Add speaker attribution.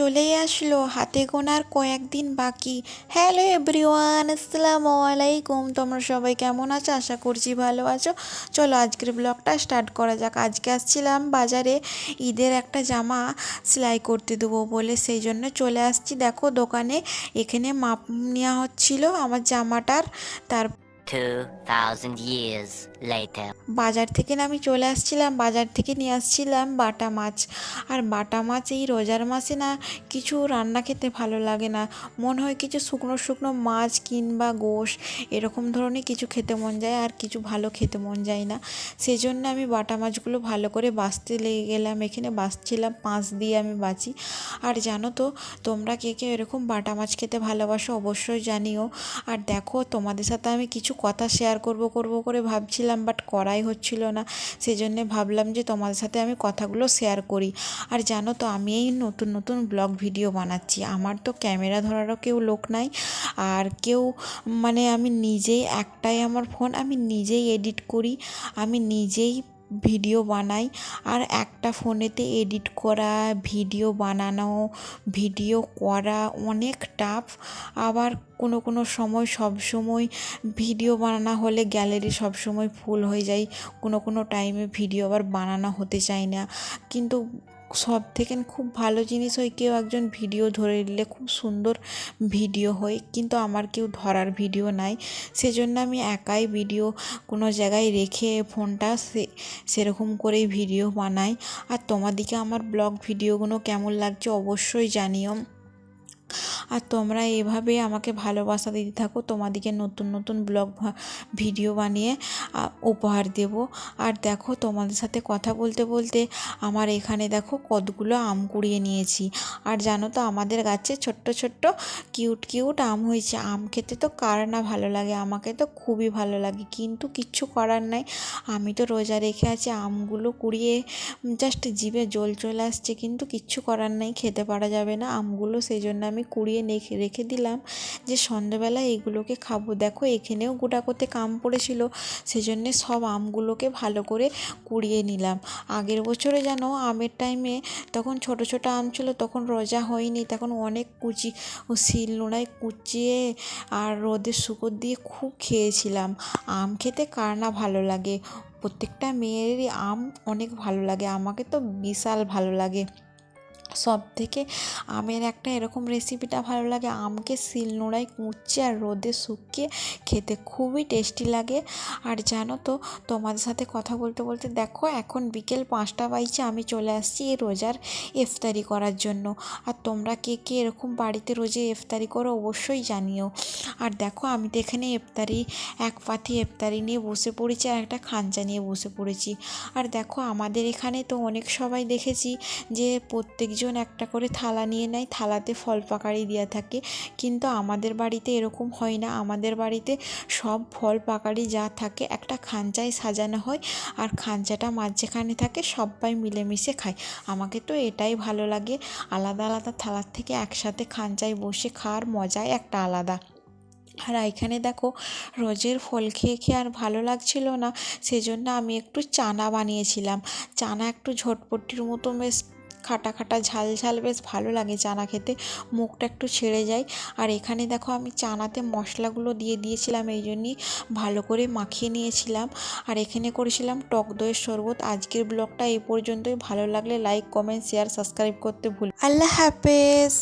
Speaker 1: চলেই আসলো, হাতে গোনার কয়েকদিন বাকি। হ্যালো এভরিওয়ান আসসালামু আলাইকুম, তোমরা সবাই কেমন আছো? আশা করছি ভালো আছো। চলো আজকের ব্লগটা স্টার্ট করা যাক। আজকে আসছিলাম বাজারে, ঈদের একটা জামা সেলাই করতে দেবো বলে, সেই জন্য চলে আসছি। দেখো দোকানে, এখানে মাপ নেওয়া হচ্ছিল আমার জামাটার তার
Speaker 2: 2,000 years later.
Speaker 1: বাজার থেকে আমি চলে আসছিলাম বাজার থেকে নিয়ে আসছিলাম বাটা মাছ। আর বাটা মাছ এই রোজার মাসে না কিছু রান্না খেতে ভালো লাগে না। মনে হয় কিছু শুকনো শুকনো মাছ কিংবা গোশ এরকম ধরনের কিছু খেতে মন যায় আর কিছু ভালো খেতে মন যায় না। সেই জন্য আমি বাটা মাছগুলো ভালো করে বাঁচতে লেগে গেলাম এখানে বাঁচছিলাম পাঁচ দিয়ে আমি বাঁচি। আর জানো তো তোমরা কে কে এরকম বাটা মাছ খেতে ভালোবাসো অবশ্যই জানিও। আর দেখো তোমাদের সাথে আমি কিছু কথা শেয়ার করব করব, করে ভাবছিলাম বাট করাই হচ্ছিল না। সেই জন্যে ভাবলাম যে তোমাদের সাথে আমি কথাগুলো শেয়ার করি। আর জানো তো, আমি এই নতুন নতুন ব্লগ ভিডিও বানাচ্ছি। আমার তো ক্যামেরা ধরারও কেউ লোক নাই। আর কেউ মানে আমি নিজেই একটাই আমার ফোন আমি নিজেই এডিট করি। আমি নিজেই ভিডিও বানাই। আর একটা ফোনেতে এডিট করা, ভিডিও বানানো, ভিডিও করা অনেক টাফ। আবার কোনো কোনো সময় সব সময় ভিডিও বানানো হলে গ্যালারি সব সময় ফুল হয়ে যায়। কোনো কোনো টাইমে ভিডিও আবার বানানো হতে চায় না। কিন্তু সব থেকে খুব ভালো জিনিস হয় কেউ একজন ভিডিও ধরে নিলে খুব সুন্দর ভিডিও হয়, কিন্তু আমার কেউ ধরার ভিডিও নাই। সেজন্য আমি একাই ভিডিও কোনো জায়গায় রেখে ফোনটা সে, সেরকম করেই ভিডিও বানাই। আর তোমাদিকে আমার ব্লগ ভিডিওগুলো কেমন লাগছে অবশ্যই জানিও। আর তোমরা এভাবে আমাকে ভালোবাসা দিতে থাকো তোমাদিকে নতুন নতুন ব্লগ ভিডিও বানিয়ে উপহার দেব। আর দেখো, তোমাদের সাথে কথা বলতে বলতে আমার এখানে দেখো কতগুলো আম কুড়িয়ে নিয়েছি। আর জানো তো, আমাদের গাছে ছোট্ট ছোট্ট কিউট কিউট আম হয়েছে। আম খেতে তো কার না ভালো লাগে, আমাকে তো খুবই ভালো লাগে। কিন্তু কিচ্ছু করার নাই। আমি তো রোজা রেখে আছি, আমগুলো কুড়িয়ে জাস্ট জিভে জল চলে আসছে। কিন্তু কিচ্ছু করার নেই, খেতে পারা যাবে না আমগুলো। সেই জন্য আমি কুড়িয়ে রেখে রেখে দিলাম যে সন্ধেবেলা এগুলোকে খাব। দেখো এখানেও গোটা করতে কাম পড়েছিল, সেজন্যে সব আমগুলোকে ভালো করে কুড়িয়ে নিলাম। আগের বছরে যেন আমের টাইমে তখন ছোট ছোট আম ছিল, তখন রোজা হয়নি, তখন অনেক কুচি শিল নোড়ায় কুচিয়ে আর রোদে শুকর দিয়ে খুব খেয়েছিলাম। আম খেতে কার না ভালো লাগে? প্রত্যেকটা মেয়েরই আম অনেক ভালো লাগে, আমাকে তো বিশাল ভালো লাগে। সব থেকে আমের একটা এরকম রেসিপিটা ভালো লাগে। আমকে শিলনোড়ায় কুচে আর রোদে শুকিয়ে খেতে খুবই টেস্টি লাগে। আর জানো তো, তোমাদের সাথে কথা বলতে বলতে দেখো, এখন বিকেল পাঁচটা বাজছে, আমি চলে আসছি এই রোজার ইফতারি করার জন্য। আর তোমরা কে কে এরকম বাড়িতে রোজে ইফতারি করো অবশ্যই জানিও। আর দেখো, আমি তো এখানে ইফতারি, এক পাতি ইফতারি নিয়ে বসে পড়েছি আর একটা খাঞ্চা নিয়ে বসে পড়েছি। আর দেখো, আমাদের এখানে তো অনেক সবাই দেখেছি যে প্রত্যেকজন একটা করে থালা নিয়ে নেয়, থালাতে ফল পাকাড়ি দেওয়া থাকে। কিন্তু আমাদের বাড়িতে এরকম হয় না। আমাদের বাড়িতে সব ফল পাকাড়ি যা থাকে একটা খাঞ্চায় সাজানো হয় আর খাঞ্চাটা মাঝখানে থাকে সবাই মিলেমিশে খায়। আমাকে তো এটাই ভালো লাগে। আলাদা আলাদা থালার থেকে একসাথে খাঞ্চায় বসে খাওয়ার মজাই একটা আলাদা। আর এখানে দেখো, রোজের ফল খেয়ে খেয়ে আর ভালো লাগছিল না। সেজন্য আমি একটু চানা বানিয়েছিলাম। চানা একটু ঝটপটির মতো বেশ খাটা খাটা ঝাল ঝাল, বেশ ভালো লাগে চানা খেতে। মুখটা একটু ছেড়ে যায়। আর এখানে দেখো আমি চানাতে মশলাগুলো দিয়ে দিয়েছিলাম, এই জন্যই ভালো করে মাখিয়ে নিয়েছিলাম। আর এখানে করেছিলাম টক দইয়ের শরবত। আজকের ব্লগটা এই পর্যন্তই। ভালো লাগলে লাইক কমেন্ট শেয়ার সাবস্ক্রাইব করতে ভুল আল্লাহ হাফেজ!